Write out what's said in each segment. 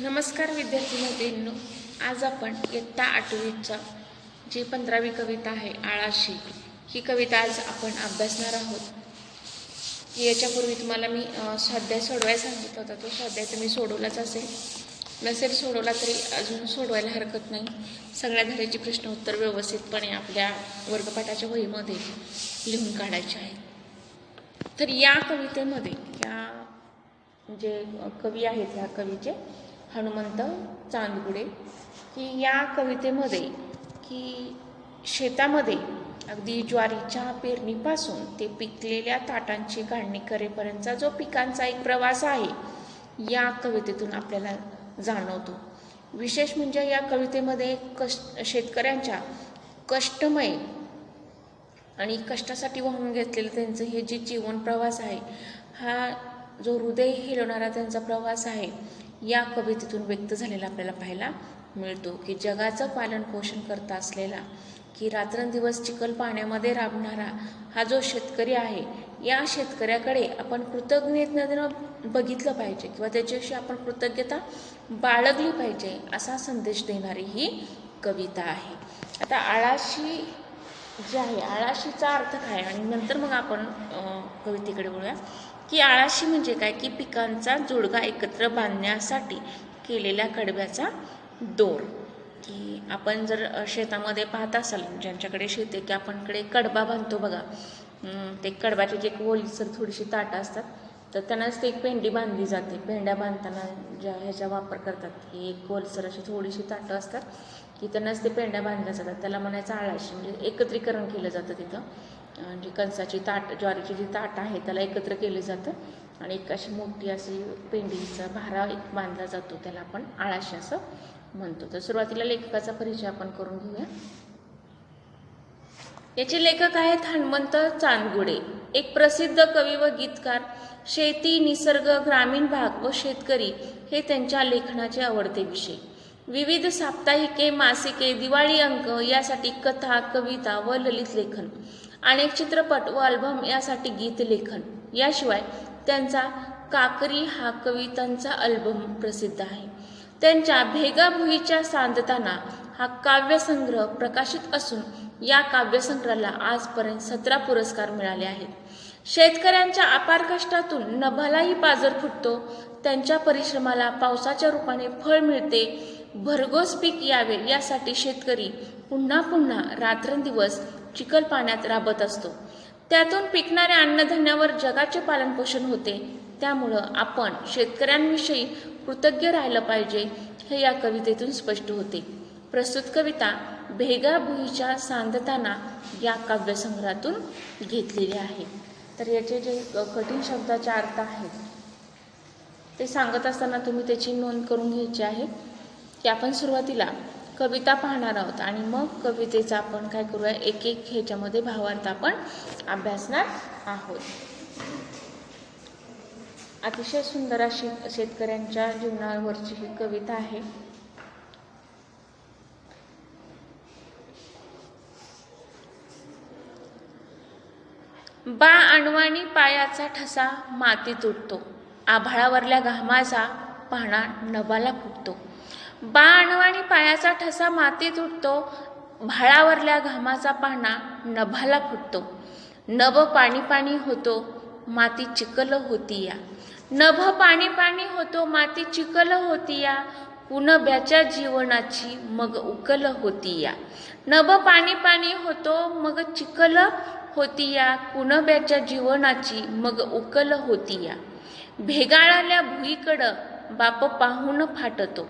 नमस्कार विद्यार्थी मैत्रिणींनो आज आपण इयत्ता आठवीचा जी पंधरावी कविता आहे आळाशी ही कविता आज आपण अभ्यासणार आहोत. याच्यापूर्वी तुम्हाला मी स्वाध्याय सोडवायला सांगितला होता तो स्वाध्याय तुम्ही सोडवलाच असेल. नसेल सोडवला तरी अजून सोडवायला हरकत नाही. सगळ्या धड्याची प्रश्न उत्तर व्यवस्थितपणे आपल्या वर्गपाठाच्या वहीमध्ये लिहून काढायचे आहे तर या कवितेमध्ये या जे कवी आहेत ह्या कवीचे हनुमंत चांदगुडे की या कवितेमध्ये की शेतामध्ये अगदी ज्वारीच्या पेरणीपासून ते पिकलेल्या ताटांची काढणी करेपर्यंतचा जो पिकांचा एक प्रवास आहे या कवितेतून आपल्याला जाणवतो. विशेष म्हणजे या कवितेमध्ये कष्ट शेतकऱ्यांच्या कष्टमय आणि कष्टासाठी वाहून घेतलेलं त्यांचं हे जे जीवन प्रवास आहे हा जो हृदय हिलवणारा त्यांचा प्रवास आहे या कवितेतून व्यक्त झालेला आपल्याला पाहायला मिळतो की जगाचं पालन पोषण करता असलेला की रात्रंदिवस चिखल पाण्यामध्ये राबणारा हा जो शेतकरी आहे या शेतकऱ्याकडे आपण कृतज्ञतेनं बघितलं पाहिजे किंवा त्याच्याशी आपण कृतज्ञता बाळगली पाहिजे असा संदेश देणारी ही कविता आहे. आता आळाशी जे आहे आळाशीचा अर्थ काय? आणि नंतर मग आपण कवितेकडे बोलूया की आळाशी म्हणजे काय? की पिकांचा जोडगा एकत्र बांधण्यासाठी केलेल्या कडव्याचा दोर. की आपण जर शेतामध्ये पाहत असाल ज्यांच्याकडे शेत आहे की आपणकडे कडबा बांधतो बघा. ते कडबाचे जे ओलीसर थोडीशी ताटं असतात तर त्यांनाच ते एक पेंडी बांधली जाते. पेंड्या बांधताना ज्या ह्याचा वापर करतात की एक ओलसर अशी थोडीशी ताटं असतात की त्यांनाच ते पेंड्या बांधल्या जातात. त्याला म्हणायचं आळाशी म्हणजे एकत्रीकरण केलं जातं तिथं. जी कणसाची ताट ज्वारीची जी ताट आहे त्याला एकत्र केलं जातं. आणि एक अशी मोठी अशी पेंडीचा भारा एक बांधला जातो त्याला आपण आळाशी असं म्हणतो. तर सुरुवातीला लेखकाचा परिचय आपण करून घेऊया. याचे लेखक आहेत हनुमंत चांदगुडे एक प्रसिद्ध कवी व गीतकार. शेती निसर्ग ग्रामीण भाग व शेतकरी हे त्यांच्या लेखनाचे आवडते विषय. विविध साप्ताहिके मासिके दिवाळी अंक यासाठी कथा कविता व ललित लेखन अनेक चित्रपट व अल्बम यासाठी गीत लेखन. याशिवाय त्यांचा काकरी हा कवितांचा अल्बम प्रसिद्ध आहे. त्यांच्या भेगाभुईच्या सांदताना हा काव्यसंग्रह प्रकाशित असून या काव्यसंग्रहाला आजपर्यंत सतरा पुरस्कार मिळाले आहेत. शेतकऱ्यांच्या अपार कष्टातून नभालाही पाजर फुटतो त्यांच्या परिश्रमाला पावसाच्या रूपाने फळ मिळते भरघोस पीक यावे यासाठी शेतकरी पुन्हा पुन्हा रात्रंदिवस चिखल पाण्यात राबत असतो. त्यातून पिकणाऱ्या अन्नधान्यावर जगाचे पालनपोषण होते. त्यामुळं आपण शेतकऱ्यांविषयी कृतज्ञ राहिलं पाहिजे हे या कवितेतून स्पष्ट होते. प्रस्तुत कविता भेगा भुईच्या सांदताना या काव्यसंग्रहातून घेतलेली आहे. तर याचे जे कठीण शब्दाचे अर्थ आहेत ते सांगत असताना तुम्ही त्याची नोंद करून घ्यायची आहे. की आपण सुरुवातीला कविता पाहणार आहोत आणि मग कवितेचा आपण काय करूया? एक एक ह्याच्यामध्ये भावार्थ आपण अभ्यासणार आहोत. अतिशय सुंदर अशी शेतकऱ्यांच्या जीवनावरची ही कविता आहे. बा अणवाणी पायाचा ठसा माती तुटतो आभाळावरल्या घामाचा पाहणा नभाला फुटतो बाणवाणी पायाचा ठसा माती तुटतो भाळावरल्या घामाचा पाहणा नभाला फुटतो. नभ पाणी पाणी होतो माती चिकल होती या नभ पाणी पाणी होतो माती चिकल होती या कुणब्याच्या जीवनाची मग उकल होती या नभ पाणी पाणी होतो मग चिकल होती या कुणब्याच्या जीवनाची मग उकल होती या भेगाळाल्या भुईकडं बाप पाहून फाटतो.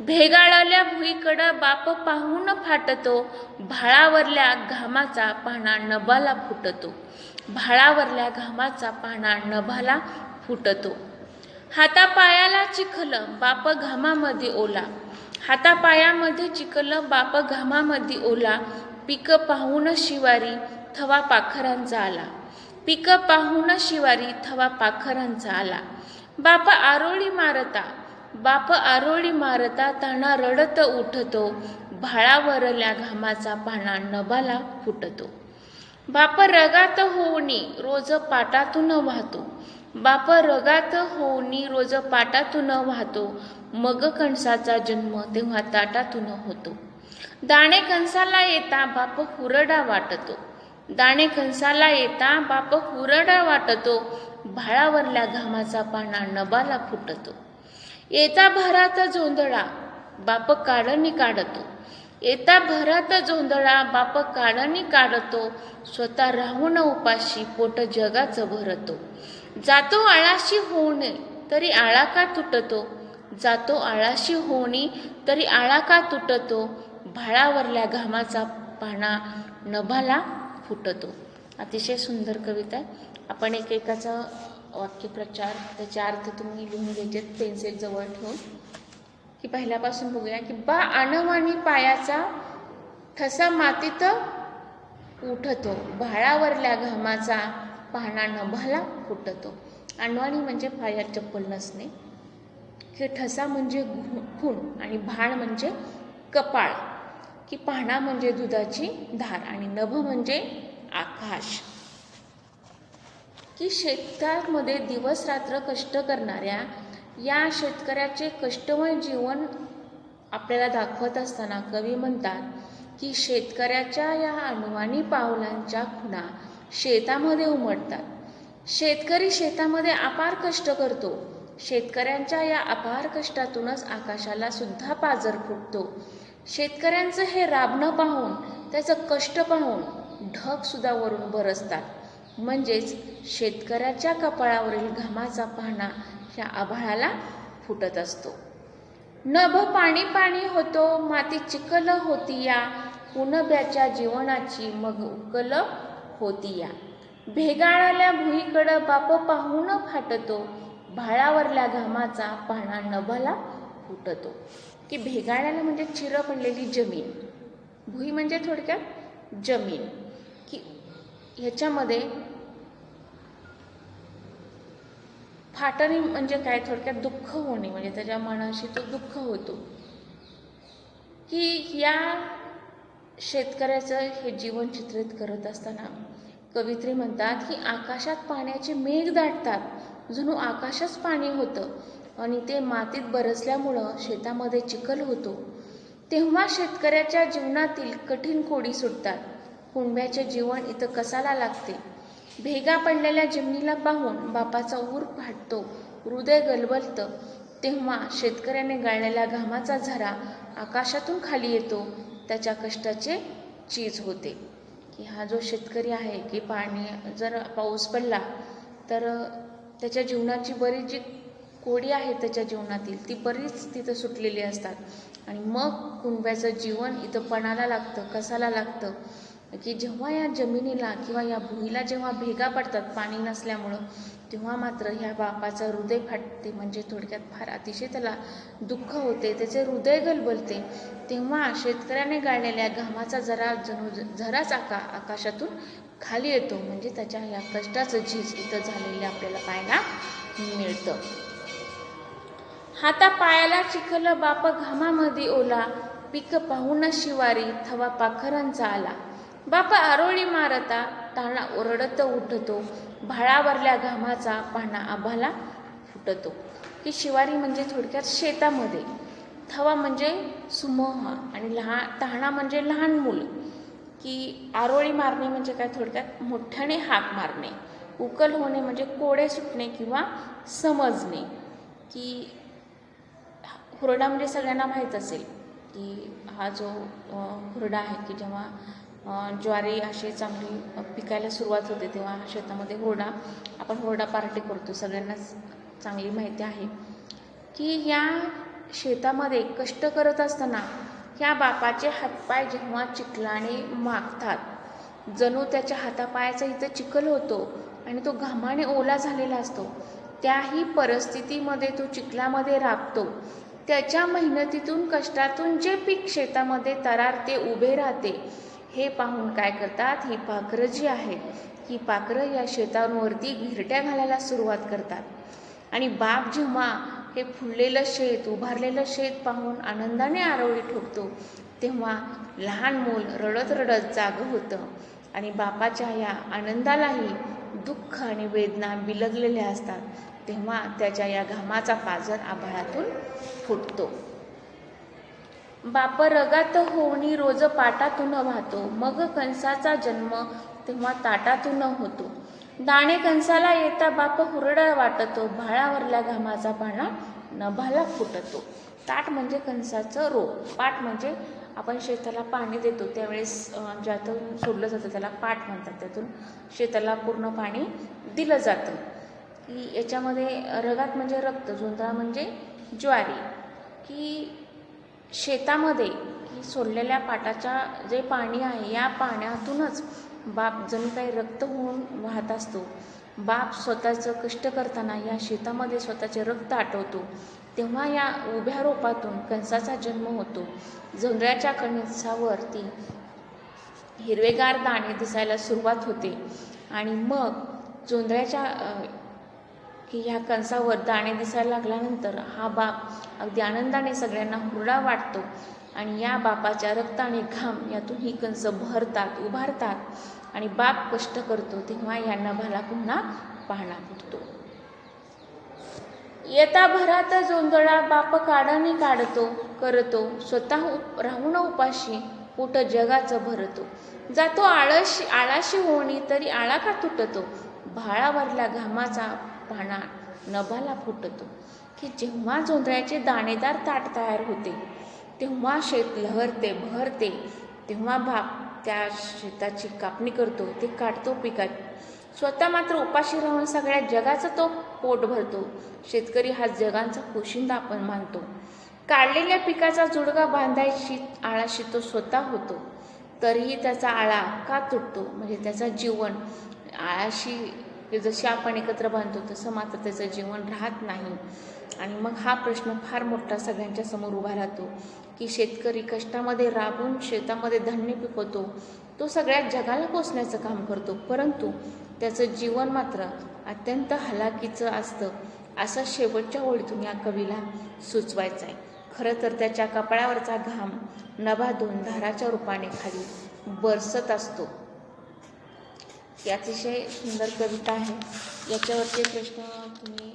भेगाळाल्या भुईकडं बाप पाहून फाटतो. भाळावरल्या घामाचा पाहणा नभाला फुटतो. भाळावरल्या घामाचा पाहणा नभाला फुटतो. हातापायाला चिखल बाप घामामध्ये ओला. हातापायामध्ये चिखल बाप घामामध्ये ओला. पिकं पाहून शिवारी थवा पाखरांचा आला. पिकं पाहून शिवारी थवा पाखरांचा आला. बाप आरोळी मारता बाप आरोळी मारता ताना रडत उठतो भाळावरल्या घामाचा पाना नबाला फुटतो. बाप रगात होऊनी रोज पाटातून वाहतो. बाप रगात होऊनी रोज पाटातून वाहतो. मग कणसाचा जन्म तेव्हा ताटातून होतो. दाणे कणसाला येता बाप हुरडा वाटतो. दाणे कणसाला येता बाप हुरडा वाटतो. भाळावरल्या घामाचा पाना नबाला फुटतो. येता भरात झोंदळा बाप काढणी काढतो. येता भरात जोंधळा बाप काढणी काढतो. स्वतः राहून उपाशी पोट जगाचं भरतो. जातो आळाशी होणे तरी आळा का तुटतो? जातो आळाशी होणी तरी आळा का तुटतो? भाळावरल्या घामाचा पाना नभाला फुटतो. अतिशय सुंदर कविता आहे. आपण एकेकाचा वाक्यप्रचार त्याचे अर्थ तुम्ही लिहून घ्यायचे पेन्सिल जवळ ठेवून. की पहिल्यापासून बघूया की बा अणवाणी पायाचा ठसा मातीत उठतो. भाळावरल्या घामाचा पाहणा नभाला फुटतो. अणवाणी म्हणजे पायात चप्पल नसणे. की ठसा म्हणजे खूण आणि भाण म्हणजे कपाळ. की पाहणा म्हणजे दुधाची धार आणि नभ म्हणजे आकाश. की शेतामध्ये दिवस रात्र कष्ट करणाऱ्या या शेतकऱ्याचे कष्टमय जीवन आपल्याला दाखवत असताना कवी म्हणतात की शेतकऱ्याच्या या अनवाणी पावलांच्या खुणा शेतामध्ये उमटतात. शेतकरी शेतामध्ये अपार कष्ट करतो. शेतकऱ्यांच्या या अपार कष्टातूनच आकाशाला सुद्धा पाजर फुटतो. शेतकऱ्यांचं हे राबणं पाहून त्याचं कष्ट पाहून ढगसुद्धा वरून बरसतात. म्हणजेच शेतकऱ्याच्या कपाळावरील घामाचा पाहणा ह्या आभाळाला फुटत असतो. नभ पाणी पाणी होतो माती चिकल होती या पुनब्याच्या जीवनाची मग उकल होती या भेगाळाल्या भुईकडं बाप पाहून फाटतो भाळावरल्या घामाचा पाहणा नभाला फुटतो. की भेगाळ्याला म्हणजे चिर पडलेली जमीन. भुई म्हणजे थोडक्यात जमीन. की ह्याच्यामध्ये फाटणी म्हणजे काय? थोडक्यात दुःख होणे. म्हणजे त्याच्या मनाशी तो दुःख होतो. की या शेतकऱ्याचं हे जीवन चित्रित करत असताना कवित्री म्हणतात की आकाशात पाण्याचे मेघ दाटतात. जणू आकाशच पाणी होतं. आणि ते मातीत बरसल्यामुळं शेतामध्ये चिखल होतो. तेव्हा शेतकऱ्याच्या जीवनातील कठीण कोडी सुटतात. कुणब्याचे जीवन इथं कसाला लागते? भेगा पडलेल्या जमिनीला पाहून बापाचा ऊर फाटतो हृदय गलबलतं. तेव्हा शेतकऱ्याने गाळलेल्या घामाचा झरा आकाशातून खाली येतो. त्याच्या कष्टाचे चीज होते. की हा जो शेतकरी आहे की पाणी जर पाऊस पडला तर त्याच्या जीवनाची बरीच जी कोडी आहे त्याच्या जीवनातील ती बरीच तिथं सुटलेली असतात. आणि मग कुंभ्याचं जीवन इथं पणाला लागतं कसाला लागतं? की जेव्हा या जमिनीला किंवा या भुईला जेव्हा भेगा पडतात पाणी नसल्यामुळं तेव्हा मात्र ह्या बापाचं हृदय फाटते. म्हणजे थोडक्यात फार अतिशय त्याला दुःख होते त्याचे हृदय गलबलते. तेव्हा शेतकऱ्याने गाळलेल्या घामाचा जरा जणू झराच आका आकाशातून खाली येतो. म्हणजे त्याच्या या कष्टाचं झीज इथं झालेलं आपल्याला पाहायला मिळतं. हाता पायाला चिखल बाप घामामध्ये ओला पिक पाहून शिवारी थवा पाखरांचा आला. बाप आरोळी मारता ताना ओरडत उठतो भाळावरल्या घामाचा पाहणा आभाला फुटतो. की शिवारी म्हणजे थोडक्यात शेतामध्ये. थवा म्हणजे सुमोह आणि लहान तहाणा म्हणजे लहान मूल. की आरोळी मारणे म्हणजे काय? थोडक्यात मोठ्याने हाक मारणे. उकल होणे म्हणजे कोडे सुटणे किंवा समजणे. की हुरडा म्हणजे सगळ्यांना माहीत असेल की हा जो हुरडा आहे की जेव्हा ज्वारी अशी चांगली पिकायला सुरुवात होते तेव्हा शेतामध्ये हुरडा आपण हुरडा पार्टी करतो. सगळ्यांनाच चांगली माहिती आहे की या शेतामध्ये कष्ट करत असताना ह्या बापाचे हातपाय जेव्हा चिखलाने मागतात जणू त्याच्या हातापायाचा इथं चिखल होतो आणि तो घामाने ओला झालेला असतो त्याही परिस्थितीमध्ये तो चिखलामध्ये राबतो. त्याच्या मेहनतीतून कष्टातून जे पीक शेतामध्ये तरारते उभे राहते हे पाहून काय करतात? ही पाखरं जी आहेत ही पाखरं या शेतांवरती घिरट्या घालायला सुरुवात करतात. आणि बाप जेव्हा हे फुललेलं शेत उभारलेलं शेत पाहून आनंदाने आरोळी ठोकतो तेव्हा लहान मूल रडत रडत जागं होतं. आणि बापाच्या या आनंदालाही दुःख आणि वेदना बिलगलेल्या असतात तेव्हा त्याच्या या घामाचा पाजर आभाळातून फुटतो. बाप रगात होणी रोज पाटातून वाहतो मग कंसाचा जन्म तेव्हा ताटातून होतो. दाणे कंसाला येता बाप हुरडा वाटतो भाळावरल्या घामाचा पाना नभाला फुटतो. ताट म्हणजे कंसाचं रोप पाट म्हणजे आपण शेताला पाणी देतो त्यावेळेस ज्यातून सोडलं जातं त्याला पाट म्हणतात. त्यातून शेताला पूर्ण पाणी दिलं जातं. की याच्यामध्ये रगात म्हणजे रक्त जोंधळा म्हणजे ज्वारी. की शेतामध्ये की सोडलेल्या पाटाच्या जे पाणी आहे या पाण्यातूनच बाप जणू काही रक्त होऊन वाहत असतो. बाप स्वतःचं कष्ट करताना या शेतामध्ये स्वतःचे रक्त आटवतो. तेव्हा या उभ्या रोपातून कंसाचा जन्म होतो. जोंधळ्याच्या कणसावरती हिरवेगार दाणे दिसायला सुरुवात होते. आणि मग जोंधळ्याच्या की ह्या कंसावर दाणे दिसायला लागल्यानंतर हा बाप अगदी आनंदाने सगळ्यांना हुरडा वाटतो. आणि या बापाच्या रक्त आणि घाम यातून ही कंस भरतात उभारतात. आणि बाप कष्ट करतो तेव्हा या नभाला पुन्हा पाहणा फुटतो येता भरात जोंधळा बाप काढणी काढतो करतो स्वतः राहून उपाशी पोट जगाचं भरतो. जातो आळशी आळाशी होणी तरी आळा का तुटतो? भाळावरल्या घामाचा पाना नभाला फुटतो. की जेव्हा जोंधळ्याचे दाणेदार ताट तयार होते तेव्हा शेत लहरते भरते तेव्हा बाप त्या शेताची कापणी करतो ते काढतो पिकात. स्वतः मात्र उपाशी राहून सगळ्या जगाचं तो पोट भरतो. शेतकरी हा जगांचा पोशिंदा आपण मानतो. काढलेल्या पिकाचा जुडगा बांधायची आळाशी तो स्वतः होतो. तरीही त्याचा आळा का तुटतो? म्हणजे त्याचा जीवन आळाशी की जशी आपण एकत्र बांधतो तसं मात्र त्याचं जीवन राहत नाही. आणि मग हा प्रश्न फार मोठा सगळ्यांच्या समोर उभा राहतो की शेतकरी कष्टामध्ये राबून शेतामध्ये धान्य पिकवतो तो सगळ्या जगाला पोचण्याचं काम करतो. परंतु त्याचं जीवन मात्र अत्यंत हलाखीचं असतं असं शेवटच्या ओळीतून या कवीला सुचवायचं आहे. खरं तर त्याच्या कपाळावरचा घाम नभाधून धाराच्या रूपाने खाली बरसत असतो. ही अतिशय सुंदर कविता आहे. याच्यावरचे प्रश्न तुम्ही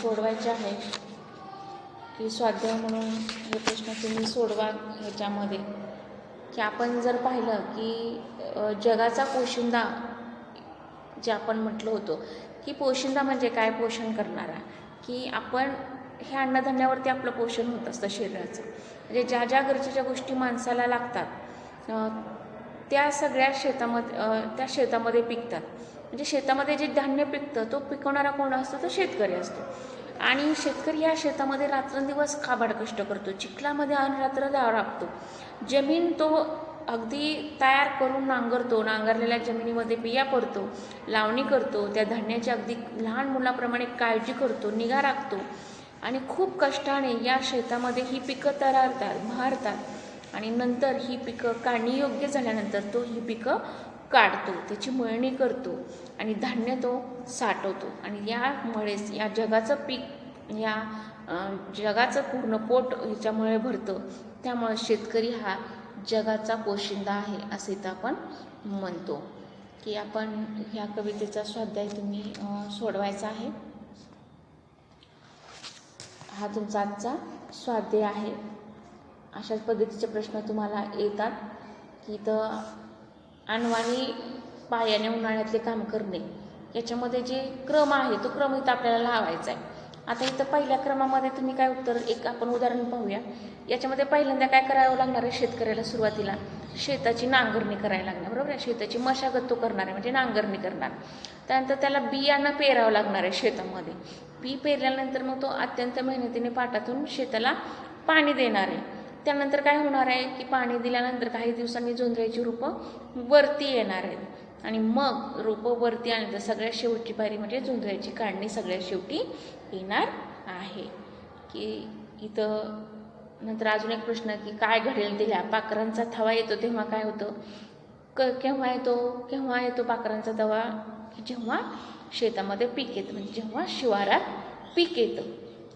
सोडवायचे आहे. की स्वाध्याय म्हणून हे प्रश्न तुम्ही सोडवा ह्याच्यामध्ये. की आपण जर पाहिलं की जगाचा पोशिंदा जे आपण म्हटलं होतं की पोशिंदा म्हणजे काय पोषण करणारा? की आपण ह्या अन्नधान्यावरती आपलं पोषण होत असतं शरीराचं. म्हणजे ज्या ज्या गरजेच्या गोष्टी माणसाला लागतात त्या सगळ्या शेतामध्ये त्या शेतामध्ये पिकतात. म्हणजे शेतामध्ये जे धान्य पिकतं तो पिकवणारा कोण असतो? तो शेतकरी असतो. आणि शेतकरी या शेतामध्ये रात्रंदिवस काबाड कष्ट करतो. चिखलामध्ये अनरात्र द्यावा लागतो जमीन तो अगदी तयार करून नांगरतो नांगरलेल्या जमिनीमध्ये बिया पडतो लावणी करतो त्या धान्याची अगदी लहान मुलाप्रमाणे काळजी करतो निगा राखतो. आणि खूप कष्टाने या शेतामध्ये ही पिकं तरारतात भारतात आणि नंतर ही पिकं काढणी योग्य झाल्यानंतर तो ही पिकं काढतो त्याची मळणी करतो आणि धान्य तो साठवतो. आणि यामुळेच या जगाचं पीक या जगाचं पूर्ण पोट ह्याच्यामुळे भरतं. त्यामुळे शेतकरी हा जगाचा पोशिंदा आहे असे तर आपण म्हणतो. की आपण ह्या कवितेचा स्वाध्याय तुम्ही सोडवायचा आहे. हा तुमचा आजचा स्वाध्याय आहे. अशाच पद्धतीचे प्रश्न तुम्हाला येतात की इथं अनवाणी पायाने उन्हाळ्यातले काम करणे. याच्यामध्ये जे क्रम आहे तो क्रम इथं आपल्याला लावायचा आहे आता इथं पहिल्या क्रमामध्ये तुम्ही काय उत्तर एक आपण उदाहरण पाहूया. याच्यामध्ये पहिल्यांदा काय करावं लागणार आहे शेतकऱ्याला सुरुवातीला? शेताची नांगरणी करायला लागणार बरोबर आहे? शेताची मशागत तो करणार आहे म्हणजे नांगरणी करणार. त्यानंतर त्याला बियाणं पेरावं लागणार आहे शेतामध्ये. बी पेरल्यानंतर मग तो अत्यंत मेहनतीने पाटातून शेताला पाणी देणार आहे. त्यानंतर काय होणार आहे की पाणी दिल्यानंतर काही दिवसांनी जोंधळ्याची रोपं वरती येणार आहेत. आणि मग रोपं वरती आल्यानंतर सगळ्यात शेवटची पायरी म्हणजे जोंधळ्याची काढणी सगळ्यात शेवटी येणार आहे. की इथं नंतर अजून एक प्रश्न की काय घडेल दिल्या पाखरांचा थवा येतो तेव्हा काय होतं? क केव्हा येतो? केव्हा येतो पाखरांचा तवा की जेव्हा शेतामध्ये पीक येतं. म्हणजे जेव्हा शिवारात पीक येतं.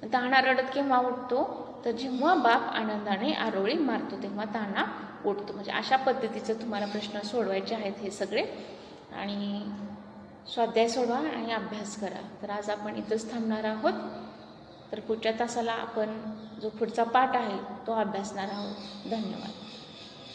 दाणा रडत केव्हा उठतो? तर जेव्हा बाप आनंदाने आरोळी मारतो तेव्हा ताणा उठतो म्हणजे अशा पद्धतीचं तुम्हाला प्रश्न सोडवायचे आहेत हे सगळे. आणि स्वाध्याय सोडवा आणि अभ्यास करा. तर आज आपण इथंच थांबणार आहोत. तर पुढच्या तासाला आपण जो पुढचा पाठ आहे तो अभ्यासणार आहोत. धन्यवाद.